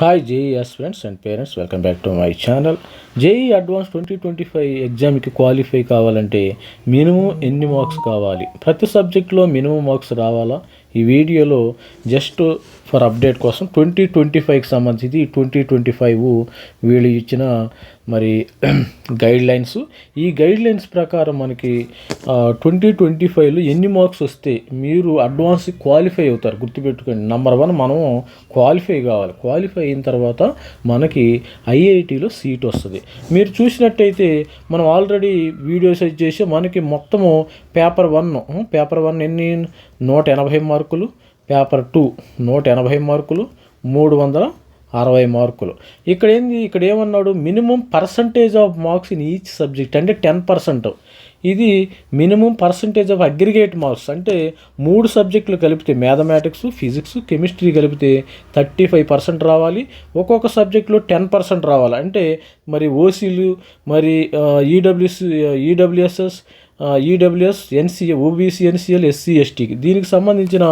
Hi JEE friends and parents welcome back to my channel JEE advance twenty twenty five ఎగ్జామ్కి qualify కావాలంటే minimum ఎన్ని marks కావాలి? ప్రతి సబ్జెక్ట్లో మినిమం మార్క్స్ రావాలా? ఈ వీడియోలో జస్ట్ ఫర్ అప్డేట్ కోసం ట్వంటీ ట్వంటీ ఫైవ్కి సంబంధించి ట్వంటీ ట్వంటీ ఫైవ్ వీళ్ళు ఇచ్చిన మరి గైడ్ లైన్స్ ఈ గైడ్ లైన్స్ ప్రకారం మనకి ట్వంటీ ట్వంటీ ఫైవ్లో ఎన్ని మార్క్స్ వస్తే మీరు అడ్వాన్స్ క్వాలిఫై అవుతారు? గుర్తుపెట్టుకోండి. నెంబర్ వన్ మనం క్వాలిఫై కావాలి. క్వాలిఫై అయిన తర్వాత మనకి ఐఐటిలో సీట్ వస్తుంది. మీరు చూసినట్టయితే మనం ఆల్రెడీ వీడియోస్ చేసి మనకి మొత్తము పేపర్ వన్ పేపర్ వన్ ఎన్ని? నూట ఎనభై మార్కులు పేపర్ టూ నూట ఎనభై మార్కులు మూడు వందల అరవై మార్కులు. ఇక్కడ ఏంది? ఇక్కడ ఏమన్నాడు? Minimum percentage of marks in each subject అంటే టెన్ పర్సెంట్. ఇది minimum percentage of aggregate marks అంటే మూడు సబ్జెక్టులు కలిపితే మ్యాథమెటిక్స్ ఫిజిక్స్ కెమిస్ట్రీ కలిపితే థర్టీ ఫైవ్ పర్సెంట్ రావాలి. ఒక్కొక్క సబ్జెక్టులో టెన్ పర్సెంట్ రావాలి. అంటే మరి ఓసీలు మరి EWC EWSS EWS NCA OBC NCL SC ఎస్టీకి దీనికి సంబంధించిన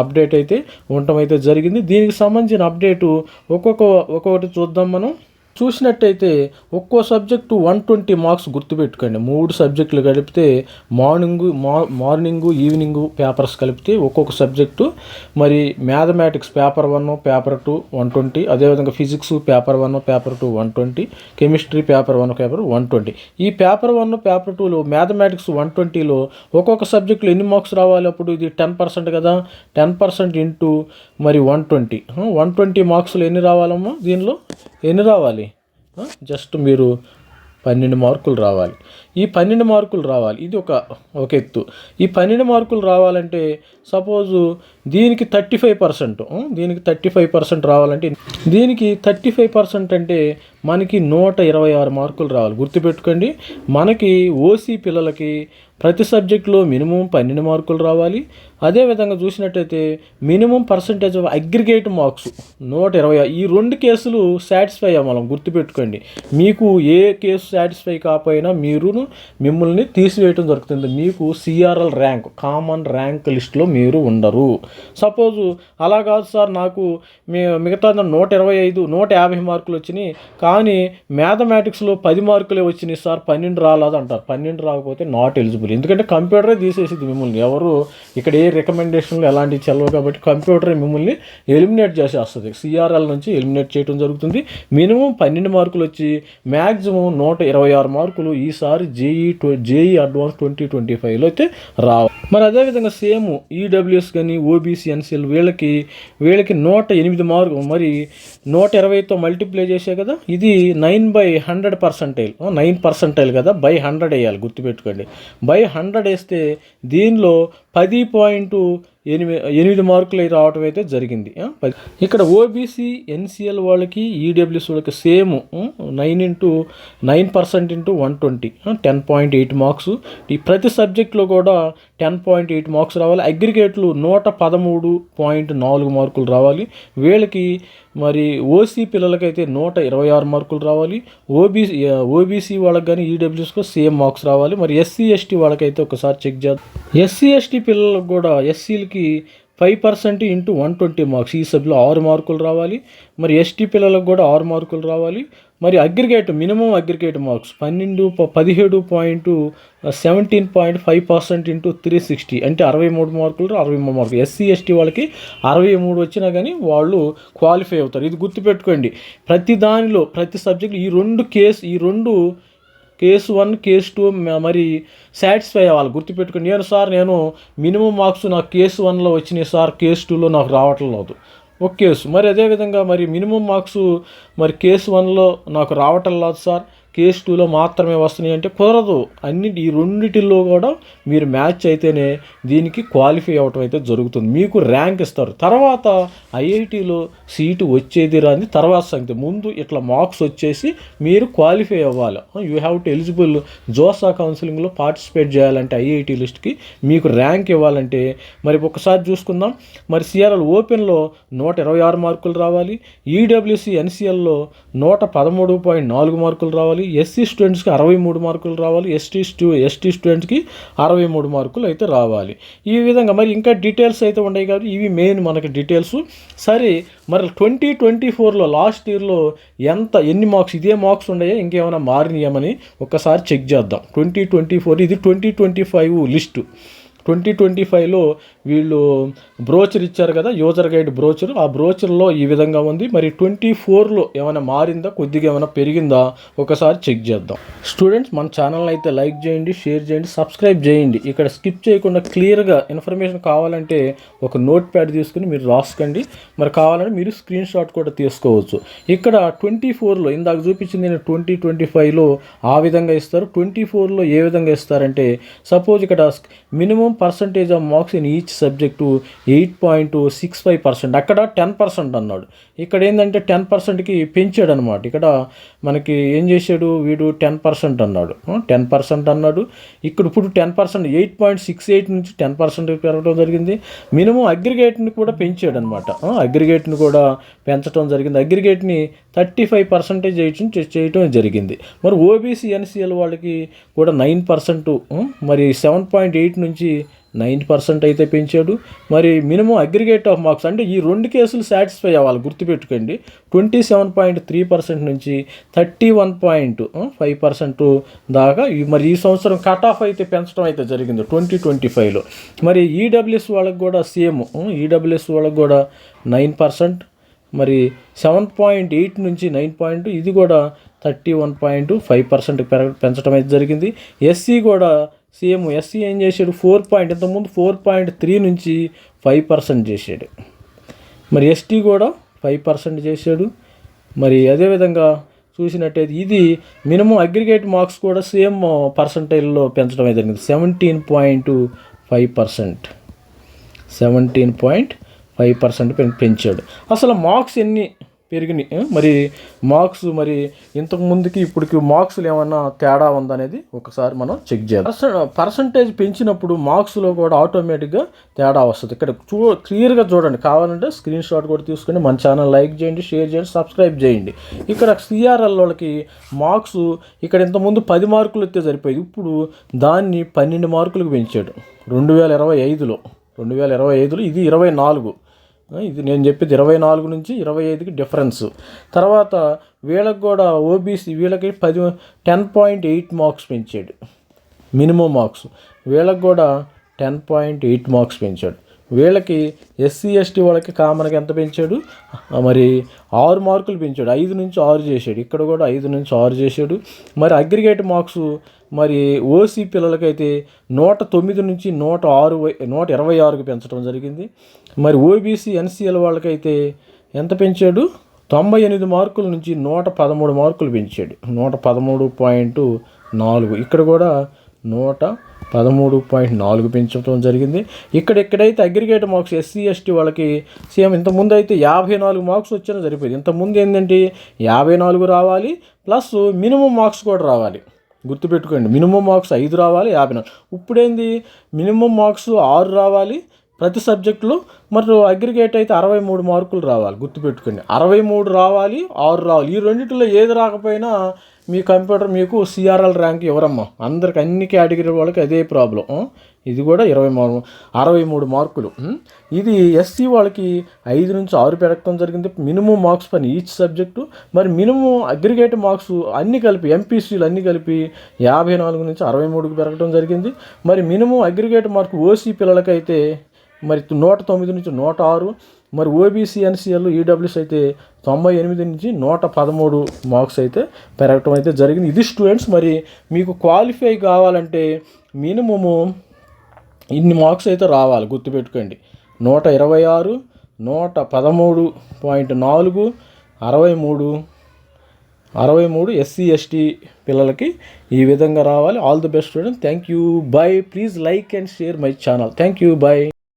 అప్డేట్ అయితే ఉండటం అయితే జరిగింది. దీనికి సంబంధించిన అప్డేటు ఒక్కొక్క ఒక్కొక్కటి చూద్దాం మనం. చూసినట్టయితే ఒక్కో సబ్జెక్టు వన్ ట్వంటీ మార్క్స్ గుర్తుపెట్టుకోండి. మూడు సబ్జెక్టులు కలిపితే మార్నింగ్ మార్నింగు ఈవినింగు పేపర్స్ కలిపితే ఒక్కొక్క సబ్జెక్టు. మరి mathematics paper one paper two one twenty. అదేవిధంగా physics paper one paper two one twenty. Chemistry paper one paper one twenty. ఈ పేపర్ వన్ పేపర్ టూలో మ్యాథమెటిక్స్ వన్ ట్వంటీలో ఒక్కొక్క సబ్జెక్టులో ఎన్ని మార్క్స్ రావాలి అప్పుడు? ఇది టెన్ పర్సెంట్ కదా. టెన్ పర్సెంట్ ఇంటూ మరి వన్ ట్వంటీ. వన్ ట్వంటీ మార్క్స్లో ఎన్ని రావాలమ్మా దీనిలో? ఎన్ని రావాలి? జస్ట్ మీరు పన్నెండు మార్కులు రావాలి. ఈ పన్నెండు మార్కులు రావాలి. ఇది ఒక ఒక ఎత్తు. ఈ పన్నెండు మార్కులు రావాలంటే సపోజు దీనికి థర్టీ ఫైవ్ పర్సెంట్ దీనికి థర్టీ ఫైవ్ పర్సెంట్ రావాలంటే దీనికి థర్టీ ఫైవ్ పర్సెంట్ అంటే మనకి నూట ఇరవై ఆరు మార్కులు రావాలి. గుర్తుపెట్టుకోండి. మనకి ఓసీ పిల్లలకి ప్రతి సబ్జెక్టులో మినిమం పన్నెండు మార్కులు రావాలి. అదేవిధంగా చూసినట్టయితే minimum percentage of aggregate marks నూట ఇరవై ఈ రెండు కేసులు సాటిస్ఫై అవ్వాలి. గుర్తుపెట్టుకోండి. మీకు ఏ కేసు సాటిస్ఫై కాకపోయినా మీరును మిమ్మల్ని తీసివేయటం జరుగుతుంది మీకు సిఆర్ఎల్ ర్యాంక్ కామన్ ర్యాంక్ లిస్ట్లో మీరు ఉండరు. సపోజు అలా కాదు సార్ నాకు మీ మిగతా నూట ఇరవై ఐదు నూట యాభై మార్కులు వచ్చినాయి. కానీ మ్యాథమెటిక్స్లో పది మార్కులే వచ్చినాయి సార్. పన్నెండు రాలేదు అంటారు. పన్నెండు రాకపోతే నాట్ ఎలిజిబుల్. ఎందుకంటే కంప్యూటరే తీసేసింది మిమ్మల్ని. ఎవరు ఇక్కడ ఏ రికమెండేషన్లు ఎలాంటివి చెల్లవు కాబట్టి కంప్యూటరే మిమ్మల్ని ఎలిమినేట్ చేసేస్తుంది. సిఆర్ఎల్ నుంచి ఎలిమినేట్ చేయడం జరుగుతుంది. మినిమం పన్నెండు మార్కులు వచ్చి మ్యాక్సిమం నూట ఇరవై ఆరు మార్కులు ఈసారి JEE JEE advanced twenty twenty ఫైవ్లో అయితే రావు. మరి అదేవిధంగా సేమ్ ఈడబ్ల్యూఎస్ కానీ ఓబీసీ ఎన్సీఎల్ వీళ్ళకి వీళ్ళకి నూట ఎనిమిది మార్కు మరి నూట ఇరవైతో మల్టిప్లై చేసే కదా ఇది nine by hundred percentile. Nine percentile కదా బై హండ్రెడ్ వేయాలి. గుర్తుపెట్టుకోండి. బై హండ్రెడ్ వేస్తే దీనిలో పది పాయింట్ ఎనిమిది ఎనిమిది మార్కులు అయితే రావటం అయితే జరిగింది. ఇక్కడ ఓబీసీ ఎన్సీఎల్ వాళ్ళకి ఈడబ్ల్యూఎస్ వాళ్ళకి same nine into nine percent into one twenty. Ten point eight marks. ఈ ప్రతి సబ్జెక్ట్లో కూడా టెన్ పాయింట్ ఎయిట్ మార్క్స్ రావాలి. అగ్రిగేట్లు నూట పదమూడు పాయింట్ నాలుగు మార్కులు రావాలి. వీళ్ళకి మరి ఓసీ పిల్లలకైతే నూట ఇరవై ఆరు మార్కులు రావాలి. ఓబీసీ ఓబీసీ వాళ్ళకి కానీ ఈడబ్ల్యూస్కి సేమ్ మార్క్స్ రావాలి. మరి ఎస్సీ ఎస్టీ వాళ్ళకైతే ఒకసారి చెక్ చేద్దాం. ఎస్సీ ఎస్టీ పిల్లలకు కూడా ఎస్సీలకి five percent into one twenty marks. ఈ సబ్లో ఆరు మార్కులు రావాలి. మరి ఎస్టీ పిల్లలకు కూడా ఆరు మార్కులు రావాలి. మరి అగ్రిగేట్ మినిమం అగ్రిగేట్ మార్క్స్ పన్నెండు పదిహేడు point seventeen point five percent into three sixty. అంటే అరవై మూడు మార్కులు అరవై మూడు మార్కులు. ఎస్సీ ఎస్టీ వాళ్ళకి అరవై మూడు వచ్చినా కానీ వాళ్ళు క్వాలిఫై అవుతారు. ఇది గుర్తుపెట్టుకోండి. ప్రతి దానిలో ప్రతి సబ్జెక్ట్ ఈ రెండు కేసు ఈ రెండు కేసు వన్ కేసు టూ మరి సాటిస్ఫై అవ్వాలి గుర్తుపెట్టుకుని నేను సార్ నేను మినిమం మార్క్స్ నాకు కేసు వన్లో వచ్చినాయి సార్ కేసు టూలో నాకు రావటం లేదు. ఒక కేసు. మరి అదేవిధంగా మరి మినిమం మార్క్స్ మరి కేసు వన్లో నాకు రావటం లేదు సార్. కేస్ టూలో మాత్రమే వస్తున్నాయి అంటే కుదరదు. అన్ని ఈ రెండిటిల్లో కూడా మీరు మ్యాచ్ అయితేనే దీనికి క్వాలిఫై అవ్వటం అయితే జరుగుతుంది. మీకు ర్యాంక్ ఇస్తారు. తర్వాత ఐఐటిలో సీటు వచ్చేది రాని తర్వాత సంగతి. ముందు ఇట్లా మార్క్స్ వచ్చేసి మీరు క్వాలిఫై అవ్వాలి. You have to eligible JoSAA కౌన్సిలింగ్లో పార్టిసిపేట్ చేయాలంటే ఐఐటి లిస్ట్కి మీకు ర్యాంక్ ఇవ్వాలంటే మరి ఒకసారి చూసుకుందాం. మరి సిఆర్ఎల్ ఓపెన్లో నూట ఇరవై ఆరు మార్కులు రావాలి. ఈడబ్ల్యూసి ఎన్సిఎల్లో నూట పదమూడు పాయింట్ నాలుగు మార్కులు రావాలి. ఎస్సీ స్టూడెంట్స్కి అరవై మూడు మార్కులు రావాలి ఎస్టీ స్టూ ఎస్టీ స్టూడెంట్స్కి అరవై మూడు మార్కులు అయితే రావాలి. ఈ విధంగా మరి ఇంకా డీటెయిల్స్ అయితే ఉన్నాయి కాబట్టి ఇవి మెయిన్ మనకి డీటెయిల్స్. సరే మరి ట్వంటీ ట్వంటీ ఫోర్లో లాస్ట్ ఇయర్లో ఎంత ఎన్ని మార్క్స్ ఇదే మార్క్స్ ఉన్నాయో ఇంకేమైనా మారినాయమని ఒక్కసారి చెక్ చేద్దాం. ట్వంటీ ట్వంటీ ఫోర్ ఇది twenty twenty five list. Twenty twenty ఫైవ్లో వీళ్ళు బ్రోచర్ ఇచ్చారు కదా యూజర్ గైడ్ బ్రోచర్. ఆ బ్రోచర్లో ఈ విధంగా ఉంది. మరి ట్వంటీ ఫోర్లో ఏమైనా మారిందా? కొద్దిగా ఏమైనా పెరిగిందా? ఒకసారి చెక్ చేద్దాం. స్టూడెంట్స్ మన ఛానల్ అయితే లైక్ చేయండి షేర్ చేయండి సబ్స్క్రైబ్ చేయండి. ఇక్కడ స్కిప్ చేయకుండా క్లియర్గా ఇన్ఫర్మేషన్ కావాలంటే ఒక నోట్ ప్యాడ్ తీసుకుని మీరు రాసుకోండి. మరి కావాలంటే మీరు స్క్రీన్ షాట్ కూడా తీసుకోవచ్చు. ఇక్కడ ట్వంటీ ఫోర్లో ఇందాక చూపించింది నేను ట్వంటీ ట్వంటీ ఫైవ్లో ఆ విధంగా ఇస్తారు. ట్వంటీ ఫోర్లో ఏ విధంగా ఇస్తారంటే సపోజ్ ఇక్కడ minimum percentage of marks in each subject eight point six five percent అక్కడ టెన్ పర్సెంట్ అన్నాడు. ఇక్కడ ఏంటంటే టెన్ పర్సెంట్కి పెంచాడు అనమాట ఇక్కడ మనకి ఏం చేశాడు వీడు? టెన్ పర్సెంట్ అన్నాడు. టెన్ పర్సెంట్ అన్నాడు. ఇక్కడ ఇప్పుడు ten percent eight point six eight నుంచి టెన్ పర్సెంట్ పెరగడం జరిగింది. మినిమం అగ్రిగేట్ని కూడా పెంచాడు అనమాట అగ్రిగేట్ని కూడా పెంచడం జరిగింది. అగ్రిగేట్ని థర్టీ ఫైవ్ పర్సెంటేజ్ చేయటం చేయటం జరిగింది. మరి ఓబీసీ ఎన్సీఎల్ వాళ్ళకి కూడా నైన్ పర్సెంట్ మరి సెవెన్ పాయింట్ ఎయిట్ నుంచి నైన్ పర్సెంట్ అయితే పెంచాడు. మరి మినిమం అగ్రిగేట్ ఆఫ్ మార్క్స్ అంటే ఈ రెండు కేసులు సాటిస్ఫై అవ్వాలి గుర్తుపెట్టుకోండి. Twenty seven point three percent నుంచి thirty one point five percent దాకా మరి ఈ సంవత్సరం కట్ ఆఫ్ అయితే పెంచడం అయితే జరిగింది ట్వంటీ ట్వంటీ ఫైవ్లో. మరి ఈడబ్ల్యూఎస్ వాళ్ళకి కూడా సేమ్ ఈడబ్ల్యూఎస్ వాళ్ళకి కూడా నైన్ పర్సెంట్ మరి సెవెన్ పాయింట్ ఎయిట్ నుంచి నైన్ పాయింట్ ఇది కూడా thirty one point five percent పెరగ పెంచడం అయితే జరిగింది. ఎస్సీ కూడా సేమ్ ఎస్సీ ఏం చేశాడు? ఫోర్ పాయింట్ ఇంతకుముందు ఫోర్ పాయింట్ త్రీ నుంచి ఫైవ్ పర్సెంట్ చేశాడు. మరి ఎస్టీ కూడా ఫైవ్ పర్సెంట్ చేశాడు. మరి అదేవిధంగా చూసినట్టయితే ఇది మినిమం అగ్రిగేట్ మార్క్స్ కూడా సేమ్ పర్సంటైల్లో పెంచడం అయితే జరిగింది. Seventeen point five percent seventeen point five percent పెంచాడు. అసలు మార్క్స్ ఎన్ని పెరిగినాయి? మరి మార్క్స్ మరి ఇంతకు ముందుకి ఇప్పటికి మార్క్స్లు ఏమన్నా తేడా ఉందనేది ఒకసారి మనం చెక్ చేయాలి. పర్సంటేజ్ పెంచినప్పుడు మార్క్స్లో కూడా ఆటోమేటిక్గా తేడా వస్తుంది. ఇక్కడ చూ క్లియర్గా చూడండి. కావాలంటే స్క్రీన్ షాట్ కూడా తీసుకొని మన ఛానల్ లైక్ చేయండి షేర్ చేయండి సబ్స్క్రైబ్ చేయండి. ఇక్కడ సిఆర్ఎల్ వాళ్ళకి మార్క్స్ ఇక్కడ ఇంతకుముందు పది మార్కులు వస్తే సరిపోయేది. ఇప్పుడు దాన్ని పన్నెండు మార్కులకు పెంచాడు. రెండు వేల ఇరవై ఐదులో. రెండు వేల ఇరవై ఐదులో ఇది ఇరవై నాలుగు. ఇది నేను చెప్పేది ఇరవై నాలుగు నుంచి ఇరవై ఐదుకి డిఫరెన్స్ తర్వాత వీళ్ళకి కూడా ఓబీసీ వీళ్ళకి పది టెన్ పాయింట్ ఎయిట్ మార్క్స్ పెంచాడు. మినిమం మార్క్స్ వీళ్ళకి కూడా టెన్ పాయింట్ ఎయిట్ మార్క్స్ పెంచాడు. వీళ్ళకి ఎస్సీ ఎస్టీ వాళ్ళకి కామన్గా ఎంత పెంచాడు? మరి ఆరు మార్కులు పెంచాడు. ఐదు నుంచి ఆరు చేశాడు. ఇక్కడ కూడా ఐదు నుంచి ఆరు చేశాడు. మరి అగ్రిగేట్ మార్క్స్ మరి ఓసీ పిల్లలకైతే నూట తొమ్మిది నుంచి నూట ఆరు నూట ఇరవై ఆరుకు పెంచడం జరిగింది. మరి ఓబీసీ ఎన్సీఎల్ వాళ్ళకైతే ఎంత పెంచాడు? తొంభై ఎనిమిది మార్కుల నుంచి నూట పదమూడు మార్కులు పెంచాడు. నూట పదమూడు పాయింట్ నాలుగు. ఇక్కడ కూడా నూట పదమూడు పాయింట్ నాలుగు పెంచడం జరిగింది. ఇక్కడ ఎక్కడైతే అగ్రిగేట్ మార్క్స్ ఎస్సీ ఎస్టీ వాళ్ళకి సీఎం ఇంతకుముందు అయితే యాభై నాలుగు మార్క్స్ వచ్చినా సరిపోయింది ఇంతకుముందు ఏంటంటే యాభై నాలుగు రావాలి ప్లస్ మినిమం మార్క్స్ కూడా రావాలి. గుర్తుపెట్టుకోండి మినిమం మార్క్స్ ఐదు రావాలి యాభై నాలుగు. ఇప్పుడేంది? మినిమం మార్క్స్ ఆరు రావాలి ప్రతి సబ్జెక్టులో మరి అగ్రిగేట్ అయితే అరవై మూడు మార్కులు రావాలి. గుర్తుపెట్టుకోండి అరవై మూడు రావాలి ఆరు రావాలి. ఈ రెండింటిలో ఏది రాకపోయినా మీ కంప్యూటర్ మీకు సిఆర్ఎల్ ర్యాంక్ ఎవరమ్మా? అందరికి అన్ని కేటగిరీ వాళ్ళకి అదే ప్రాబ్లం ఇది కూడా ఇరవై మూడు అరవై మూడు మార్కులు. ఇది ఎస్సీ వాళ్ళకి ఐదు నుంచి ఆరు పెరగడం జరిగింది. మినిమం మార్క్స్ పని ఈచ్ సబ్జెక్టు మరి మినిమం అగ్రిగేట్ మార్క్స్ అన్ని కలిపి ఎంపీసీలు అన్ని కలిపి యాభై నాలుగు నుంచి అరవై మూడుకి పెరగడం జరిగింది. మరి మినిమం అగ్రిగేట్ మార్క్ ఓసీ పిల్లలకైతే మరి నూట తొమ్మిది నుంచి నూట ఆరు మరి ఓబీసీ ఎన్సీఎల్ ఈడబ్ల్యూస్ అయితే తొంభై ఎనిమిది నుంచి నూట పదమూడు మార్క్స్ అయితే పెరగటం అయితే జరిగింది. ఇది స్టూడెంట్స్ మరి మీకు క్వాలిఫై కావాలంటే మినిమము ఇన్ని మార్క్స్ అయితే రావాలి. గుర్తుపెట్టుకోండి. నూట ఇరవై ఆరు నూట పదమూడు పాయింట్ నాలుగు అరవై మూడు అరవై మూడు ఎస్సీ ఎస్టీ పిల్లలకి ఈ విధంగా రావాలి. All the best student thank you bye please like and share my channel thank you bye